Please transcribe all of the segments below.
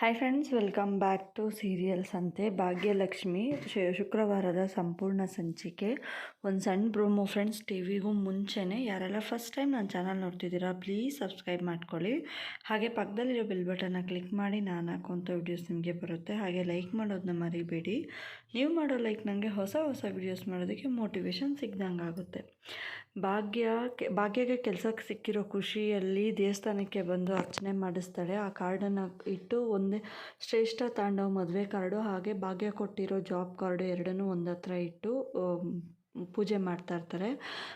Hi friends welcome back to serials ಅಂತೆ ಭಾಗ್ಯಲಕ್ಷ್ಮಿ ಶುಕ್ರವಾರದ ಸಂಪೂರ್ಣ ಸಂಚಿಕೆ ಒಂದು ಸಣ್ಣ ಪ್ರೊಮೋ ಫ್ರೆಂಡ್ಸ್ ಟಿ ವಿಗೂ ಮುಂಚೆನೇ ಯಾರೆಲ್ಲ ಫಸ್ಟ್ ಟೈಮ್ ನನ್ನ ಚಾನಲ್ ನೋಡ್ತಿದ್ದೀರಾ ಪ್ಲೀಸ್ ಸಬ್ಸ್ಕ್ರೈಬ್ ಮಾಡ್ಕೊಳ್ಳಿ. ಹಾಗೆ ಪಕ್ಕದಲ್ಲಿರೋ ಬೆಲ್ ಬಟನ್ನ ಕ್ಲಿಕ್ ಮಾಡಿ ನಾನು ಹಾಕುವಂಥ ವಿಡಿಯೋಸ್ ನಿಮಗೆ ಬರುತ್ತೆ. ಹಾಗೆ ಲೈಕ್ ಮಾಡೋದನ್ನ ಮರಿಬೇಡಿ. ನೀವು ಮಾಡೋ ಲೈಕ್ ನನಗೆ ಹೊಸ ಹೊಸ ವಿಡಿಯೋಸ್ ಮಾಡೋದಕ್ಕೆ ಮೋಟಿವೇಶನ್ ಸಿಗ್ದಂಗೆ ಆಗುತ್ತೆ. ಭಾಗ್ಯ ಭಾಗ್ಯಗೆ ಕೆಲಸಕ್ಕೆ ಸಿಕ್ಕಿರೋ ಖುಷಿಯಲ್ಲಿ ದೇವಸ್ಥಾನಕ್ಕೆ ಬಂದು ಅರ್ಚನೆ ಮಾಡಿಸ್ತಾಳೆ. ಆ ಕಾರ್ಡನ್ನು ಇಟ್ಟು ಒಂದೇ ಶ್ರೇಷ್ಠ ತಾಂಡವ ಮದುವೆ ಕಾರ್ಡು ಹಾಗೆ ಭಾಗ್ಯ ಕೊಟ್ಟಿರೋ ಜಾಬ್ ಕಾರ್ಡು ಎರಡನ್ನೂ ಒಂದತ್ರ ಇಟ್ಟು ಪೂಜೆ ಮಾಡ್ತಾ ಇರ್ತಾರೆ.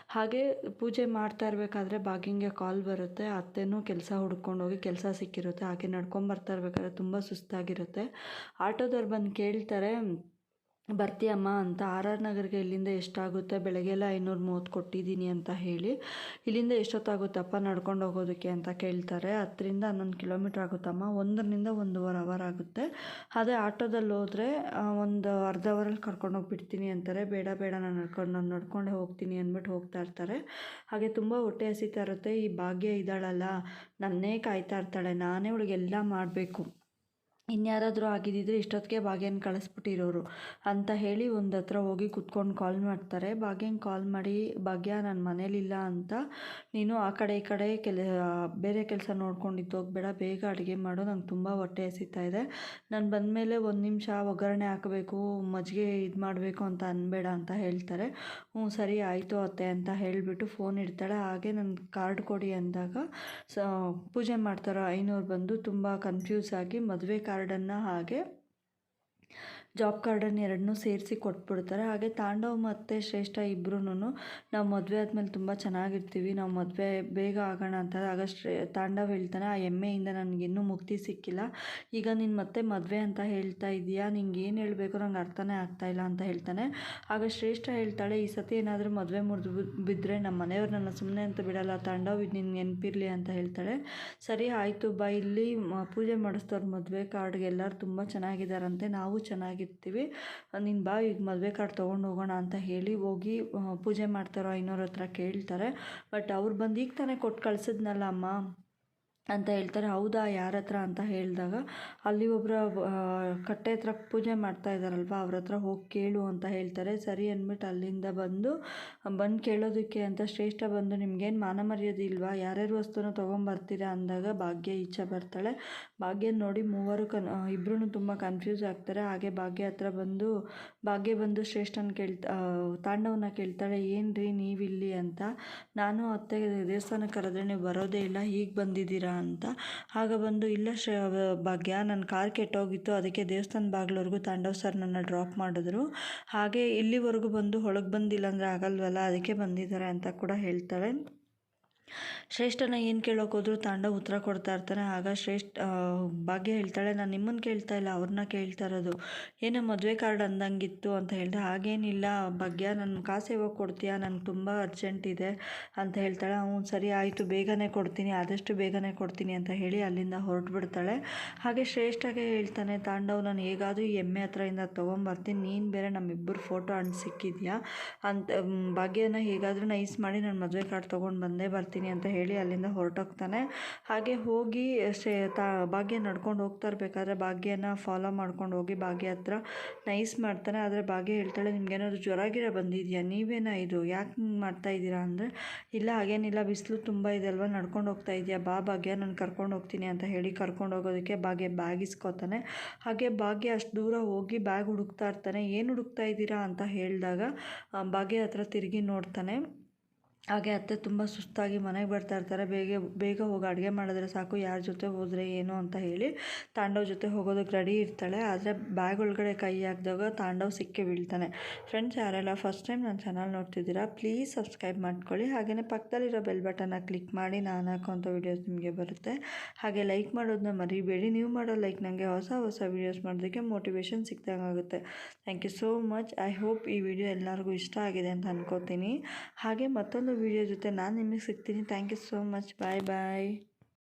ಹಾಗೆ ಪೂಜೆ ಮಾಡ್ತಾ ಇರಬೇಕಾದ್ರೆ ಭಾಗ್ಯಂಗೆ ಕಾಲ್ ಬರುತ್ತೆ, ಅತ್ತೆನೂ ಕೆಲಸ ಹುಡ್ಕೊಂಡು ಹೋಗಿ ಕೆಲಸ ಸಿಕ್ಕಿರುತ್ತೆ, ಹಾಗೆ ನಡ್ಕೊಂಬರ್ತಾ ಇರ್ಬೇಕಾದ್ರೆ ತುಂಬ ಸುಸ್ತಾಗಿರುತ್ತೆ. ಆಟೋದವ್ರು ಬಂದು ಕೇಳ್ತಾರೆ ಬರ್ತೀಯಮ್ಮ ಅಂತ ಆರ್ ಆರ್ ನಗರ್ಗೆ ಇಲ್ಲಿಂದ ಎಷ್ಟಾಗುತ್ತೆ? ಬೆಳಗ್ಗೆಲ್ಲ ಐನೂರು ಮೂವತ್ತು ಕೊಟ್ಟಿದ್ದೀನಿ ಅಂತ ಹೇಳಿ, ಇಲ್ಲಿಂದ ಎಷ್ಟೊತ್ತಾಗುತ್ತಪ್ಪ ನಡ್ಕೊಂಡು ಹೋಗೋದಕ್ಕೆ ಅಂತ ಕೇಳ್ತಾರೆ. ಹತ್ತರಿಂದ ಹನ್ನೊಂದು ಕಿಲೋಮೀಟ್ರ್ ಆಗುತ್ತಮ್ಮ. ಒಂದರಿಂದ ಒಂದೂವರೆ ಅವರ್ ಆಗುತ್ತೆ. ಅದೇ ಆಟೋದಲ್ಲಿ ಹೋದರೆ ಒಂದು ಅರ್ಧ ಅವರಲ್ಲಿ ಕರ್ಕೊಂಡು ಹೋಗ್ಬಿಡ್ತೀನಿ ಅಂತಾರೆ. ಬೇಡ ಬೇಡ, ನಾನು ನಡ್ಕೊಂಡು ನಾನು ನಡ್ಕೊಂಡೇ ಹೋಗ್ತೀನಿ ಅಂದ್ಬಿಟ್ಟು ಹೋಗ್ತಾ ಇರ್ತಾರೆ. ಹಾಗೆ ತುಂಬ ಹೊಟ್ಟೆ ಹಸಿತಾ ಇರುತ್ತೆ. ಈ ಭಾಗ್ಯ ಇದ್ದಾಳಲ್ಲ, ನನ್ನೇ ಕಾಯ್ತಾ ಇರ್ತಾಳೆ. ನಾನೇ ಅವಳಿಗೆಲ್ಲ ಮಾಡಬೇಕು. ಇನ್ಯಾರಾದರೂ ಆಗಿದ್ದಿದ್ರೆ ಇಷ್ಟೊತ್ತಿಗೆ ಭಾಗ್ಯನ ಕಳಿಸ್ಬಿಟ್ಟಿರೋರು ಅಂತ ಹೇಳಿ ಒಂದು ಹತ್ರ ಹೋಗಿ ಕುತ್ಕೊಂಡು ಕಾಲ್ ಮಾಡ್ತಾರೆ. ಭಾಗ್ಯಂಗೆ ಕಾಲ್ ಮಾಡಿ, ಭಾಗ್ಯ, ನಾನು ಮನೇಲಿಲ್ಲ ಅಂತ ನೀನು ಆ ಕಡೆ ಈ ಕಡೆ ಕೆಲ ಬೇರೆ ಕೆಲಸ ನೋಡ್ಕೊಂಡಿದ್ದು ಹೋಗ್ಬೇಡ, ಬೇಗ ಅಡುಗೆ ಮಾಡು, ನಂಗೆ ತುಂಬ ಹೊಟ್ಟೆ ಹಸಿತಾ ಇದೆ. ನಾನು ಬಂದಮೇಲೆ ಒಂದು ನಿಮಿಷ ಒಗ್ಗರಣೆ ಹಾಕಬೇಕು, ಮಜ್ಜಿಗೆ ಇದು ಮಾಡಬೇಕು ಅಂತ ಅನ್ಬೇಡ ಅಂತ ಹೇಳ್ತಾರೆ. ಹ್ಞೂ, ಸರಿ, ಆಯಿತು ಅತ್ತೆ ಅಂತ ಹೇಳಿಬಿಟ್ಟು ಫೋನ್ ಇಡ್ತಾಳೆ. ಹಾಗೆ ನನ್ನ ಕಾರ್ಡ್ ಕೊಡಿ ಅಂದಾಗ ಸ, ಪೂಜೆ ಮಾಡ್ತಾರೋ, ಐನೂರು ಬಂದು ತುಂಬ ಕನ್ಫ್ಯೂಸ್ ಆಗಿ ಮದುವೆ ಕಾರ್ಡನ್ನು ಹಾಗೆ ಜಾಬ್ ಕಾರ್ಡನ್ನು ಎರಡನ್ನೂ ಸೇರಿಸಿ ಕೊಟ್ಬಿಡ್ತಾರೆ. ಹಾಗೆ ತಾಂಡವ್ ಮತ್ತು ಶ್ರೇಷ್ಠ ಇಬ್ಬರೂ ನಾವು ಮದುವೆ ಆದಮೇಲೆ ತುಂಬ ಚೆನ್ನಾಗಿರ್ತೀವಿ. ನಾವು ಮದುವೆ ಬೇಗ ಆಗೋಣ ಅಂತ ಆಗ ಶ್ರೇ, ತಾಂಡವ್ ಹೇಳ್ತಾನೆ, ಆ ಎಮ್ಮೆಯಿಂದ ನನಗಿನ್ನೂ ಮುಕ್ತಿ ಸಿಕ್ಕಿಲ್ಲ. ಈಗ ನೀನು ಮತ್ತೆ ಮದುವೆ ಅಂತ ಹೇಳ್ತಾ ಇದೀಯಾ ನಿಂಗೆ ಏನು ಹೇಳಬೇಕು ನಂಗೆ ಅರ್ಥನೇ ಆಗ್ತಾ ಇಲ್ಲ ಅಂತ ಹೇಳ್ತಾನೆ. ಆಗ ಶ್ರೇಷ್ಠ ಹೇಳ್ತಾಳೆ, ಈ ಸತಿ ಏನಾದರೂ ಮದುವೆ ಮುರಿದು ಬಿದ್ದರೆ ನಮ್ಮ ಮನೆಯವ್ರು ನನ್ನ ಸುಮ್ಮನೆ ಅಂತ ಬಿಡಲ್ಲ. ತಾಂಡವ್ ಇದು ನಿನ್ಗೆ ನೆನಪಿರಲಿ ಅಂತ ಹೇಳ್ತಾಳೆ. ಸರಿ, ಆಯಿತು, ಬಾ. ಇಲ್ಲಿ ಪೂಜೆ ಮಾಡಿಸ್ತವ್ರ ಮದುವೆ ಕಾರ್ಡ್ಗೆ ಎಲ್ಲರೂ ತುಂಬ ಚೆನ್ನಾಗಿದ್ದಾರಂತೆ. ನಾವು ಚೆನ್ನಾಗಿರ್ತೀವಿ ನೀನು ಬಾ ಈಗ ಮದುವೆ ಕಾರ್ಡ್ ತೊಗೊಂಡು ಹೋಗೋಣ ಅಂತ ಹೇಳಿ ಹೋಗಿ ಪೂಜೆ ಮಾಡ್ತಾರೋ ಐನೂರ ಹತ್ರ ಕೇಳ್ತಾರೆ. ಬಟ್ ಅವ್ರು ಬಂದು ಈಗ ತಾನೇ ಕೊಟ್ಟು ಕಳ್ಸಿದ್ನಲ್ಲ ಅಮ್ಮ. ಅಂತ ಹೇಳ್ತಾರೆ. ಹೌದಾ ಯಾರ ಹತ್ರ ಅಂತ ಹೇಳಿದಾಗ, ಅಲ್ಲಿ ಒಬ್ಬರ ಕಟ್ಟೆ ಹತ್ರ ಪೂಜೆ ಮಾಡ್ತಾ ಇದ್ದಾರಲ್ವ ಅವ್ರ ಹತ್ರ ಹೋಗಿ ಕೇಳು ಅಂತ ಹೇಳ್ತಾರೆ. ಸರಿ ಅಂದ್ಬಿಟ್ಟು ಅಲ್ಲಿಂದ ಬಂದು ಬಂದು ಕೇಳೋದಕ್ಕೆ ಅಂತ ಶ್ರೇಷ್ಠ ಬಂದು ನಿಮ್ಗೇನು ಮಾನ ಮರ್ಯಾದೆ ಇಲ್ವಾ? ಯಾರ್ಯಾರು ವಸ್ತುನ ತೊಗೊಂಬರ್ತೀರಾ ಅಂದಾಗ ಭಾಗ್ಯ ಇಚ್ಛೆ ಬರ್ತಾಳೆ. ಭಾಗ್ಯ ನೋಡಿ ಮೂವರು ಕನ್ ಇಬ್ಬರೂ ತುಂಬ ಕನ್ಫ್ಯೂಸ್ ಆಗ್ತಾರೆ. ಹಾಗೆ ಭಾಗ್ಯ ಹತ್ರ ಬಂದು, ಭಾಗ್ಯ ಬಂದು ಶ್ರೇಷ್ಠನ ಕೇಳ್ತಾ ತಾಂಡವನ್ನ ಕೇಳ್ತಾಳೆ. ಏನು ರೀ ನೀವಿಲ್ಲಿ ಅಂತ. ನಾನು ಅತ್ತೆ ದೇವಸ್ಥಾನಕ್ಕೆ ಕರೆದ್ರೆ ನೀವು ಬರೋದೇ ಇಲ್ಲ. ಹೀಗೆ ಬಂದಿದ್ದೀರಾ ಅಂತ. ಆಗ ಬಂದು ಇಲ್ಲ ಶ್ರೇ ಭಾಗ್ಯ ನನ್ನ ಕಾರ್ ಕೆಟ್ಟೋಗಿತ್ತು, ಅದಕ್ಕೆ ದೇವಸ್ಥಾನ ಬಾಗಿಲವರೆಗೂ ತಾಂಡವ್ ಸರ್ ನನ್ನ ಡ್ರಾಪ್ ಮಾಡಿದ್ರು. ಹಾಗೆ ಇಲ್ಲಿವರೆಗೂ ಬಂದು ಒಳಗೆ ಬಂದಿಲ್ಲ ಅಂದರೆ ಆಗಲ್ವಲ್ಲ, ಅದಕ್ಕೆ ಬಂದಿದ್ದಾರೆ ಅಂತ ಕೂಡ ಹೇಳ್ತಾಳೆ ಶ್ರೇಷ್ಠನ ಏನು ಕೇಳೋಕೆ ಹೋದ್ರು ತಾಂಡವ್ ಉತ್ತರ ಕೊಡ್ತಾ ಇರ್ತಾನೆ. ಆಗ ಶ್ರೇಷ್ಠ ಭಾಗ್ಯ ಹೇಳ್ತಾಳೆ, ನಾನು ನಿಮ್ಮನ್ನು ಕೇಳ್ತಾ ಇಲ್ಲ ಅವ್ರನ್ನ ಕೇಳ್ತಾ ಇರೋದು. ಏನೋ ಮದುವೆ ಕಾರ್ಡ್ ಅಂದಂಗಿತ್ತು ಅಂತ ಹೇಳಿದೆ. ಹಾಗೇನಿಲ್ಲ, ಭಾಗ್ಯ ನನ್ನ ಕಾಸು ಯಾವಾಗ ಕೊಡ್ತೀಯಾ? ನನಗೆ ತುಂಬ ಅರ್ಜೆಂಟ್ ಇದೆ ಅಂತ ಹೇಳ್ತಾಳೆ. ಹ್ಞೂ, ಸರಿ ಆಯಿತು, ಬೇಗನೆ ಕೊಡ್ತೀನಿ, ಆದಷ್ಟು ಬೇಗನೆ ಕೊಡ್ತೀನಿ ಅಂತ ಹೇಳಿ ಅಲ್ಲಿಂದ ಹೊರಟು ಬಿಡ್ತಾಳೆ ಹಾಗೆ ಶ್ರೇಷ್ಠಗೆ ಹೇಳ್ತಾನೆ, ತಾಂಡವ್, ನಾನು ಹೇಗಾದರೂ ಈ ಎಮ್ಮೆ ಹತ್ರದಿಂದ ತೊಗೊಂಬರ್ತೀನಿ. ನೀನು ಬೇರೆ ನಮ್ಮಿಬ್ಬರು ಫೋಟೋ ಅಣ್ಣ ಸಿಕ್ಕಿದ್ಯಾ ಅಂತ, ಭಾಗ್ಯನ ಹೇಗಾದರೂ ನೈಸ್ ಮಾಡಿ, ನಾನು ಮದುವೆ ಕಾರ್ಡ್ ತೊಗೊಂಡು ಬಂದೇ ಬರ್ತೀನಿ. ಅಂತ ಹೇಳಿ ಅಲ್ಲಿಂದ ಹೊರಟೋಗ್ತಾನೆ. ಹಾಗೆ ಹೋಗಿ ಸ್ಟೇ ತಾ, ಭಾಗ್ಯ ನಡ್ಕೊಂಡು ಹೋಗ್ತಾ ಇರಬೇಕಾದ್ರೆ ಭಾಗ್ಯನ ಫಾಲೋ ಮಾಡ್ಕೊಂಡು ಹೋಗಿ ಭಾಗ್ಯ ಹತ್ರ ನೈಸ್ ಮಾಡ್ತಾನೆ. ಆದರೆ ಭಾಗ್ಯ ಹೇಳ್ತಾಳೆ, ನಿಮ್ಗೇನಾದ್ರು ಜ್ವರ ಗಿರ ಬಂದಿದೆಯಾ? ನೀವೇನಾ ಇದು? ಯಾಕೆ ಮಾಡ್ತಾ ಇದ್ದೀರಾ? ಅಂದರೆ, ಇಲ್ಲ, ಹಾಗೇನಿಲ್ಲ, ಬಿಸಿಲು ತುಂಬ ಇದೆ ಅಲ್ವಾ? ನಡ್ಕೊಂಡು ಹೋಗ್ತಾ ಇದೆಯಾ ಬಾ ಭಾಗ್ಯ, ನಾನು ಕರ್ಕೊಂಡು ಹೋಗ್ತೀನಿ ಅಂತ ಹೇಳಿ ಕರ್ಕೊಂಡು ಹೋಗೋದಕ್ಕೆ ಭಾಗ್ಯ ಬ್ಯಾಗ್ ಇಸ್ಕೋತಾನೆ. ಹಾಗೆ ಭಾಗ್ಯ ಅಷ್ಟು ದೂರ ಹೋಗಿ ಬ್ಯಾಗ್ ಹುಡುಕ್ತಾ ಇರ್ತಾನೆ. ಏನು ಹುಡುಕ್ತಾ ಇದ್ದೀರಾ? ಅಂತ ಹೇಳಿದಾಗ ಭಾಗ್ಯ ಹತ್ರ ತಿರುಗಿ ನೋಡ್ತಾನೆ. ಹಾಗೆ ಅತ್ತೆ ತುಂಬ ಸುಸ್ತಾಗಿ ಮನೆಗೆ ಬರ್ತಾ ಇರ್ತಾರೆ. ಬೇಗ ಬೇಗ ಹೋಗಿ ಅಡುಗೆ ಮಾಡಿದ್ರೆ ಸಾಕು, ಯಾರ ಜೊತೆ ಹೋದರೆ ಏನು ಅಂತ ಹೇಳಿ ತಾಂಡವ್ ಜೊತೆ ಹೋಗೋದಕ್ಕೆ ರೆಡಿ ಇರ್ತಾಳೆ. ಆದರೆ ಬ್ಯಾಗ್ ಒಳಗಡೆ ಕೈ ಹಾಕಿದಾಗ ತಾಂಡವ್ ಸಿಕ್ಕೇ ಬೀಳ್ತಾನೆ. ಫ್ರೆಂಡ್ಸ್ ಯಾರೆಲ್ಲ ಫಸ್ಟ್ ಟೈಮ್ ನನ್ನ ಚಾನಲ್ ನೋಡ್ತಿದ್ದೀರಾ ಪ್ಲೀಸ್ ಸಬ್ಸ್ಕ್ರೈಬ್ ಮಾಡ್ಕೊಳ್ಳಿ. ಹಾಗೆಯೇ ಪಕ್ಕದಲ್ಲಿರೋ ಬೆಲ್ ಬಟನ್ನ ಕ್ಲಿಕ್ ಮಾಡಿ ನಾನು ಹಾಕೋಂಥ ವೀಡಿಯೋಸ್ ನಿಮಗೆ ಬರುತ್ತೆ. ಹಾಗೆ ಲೈಕ್ ಮಾಡೋದನ್ನ ಮರಿಬೇಡಿ. ನೀವು ಮಾಡೋ ಲೈಕ್ ನನಗೆ ಹೊಸ ಹೊಸ ವೀಡಿಯೋಸ್ ಮಾಡೋದಕ್ಕೆ ಮೋಟಿವೇಶನ್ ಸಿಕ್ದಂಗೆ ಆಗುತ್ತೆ. Thank you so much I hope ಈ ವಿಡಿಯೋ ಎಲ್ಲರಿಗೂ ಇಷ್ಟ ಆಗಿದೆ ಅಂತ ಅನ್ಕೋತೀನಿ. ಹಾಗೆ ಮತ್ತೊಂದು ವಿಡಿಯೋ ಜೊತೆ ನಾನು ನಿಮಗೆ ಸಿಗ್ತೀನಿ. Thank you so much bye bye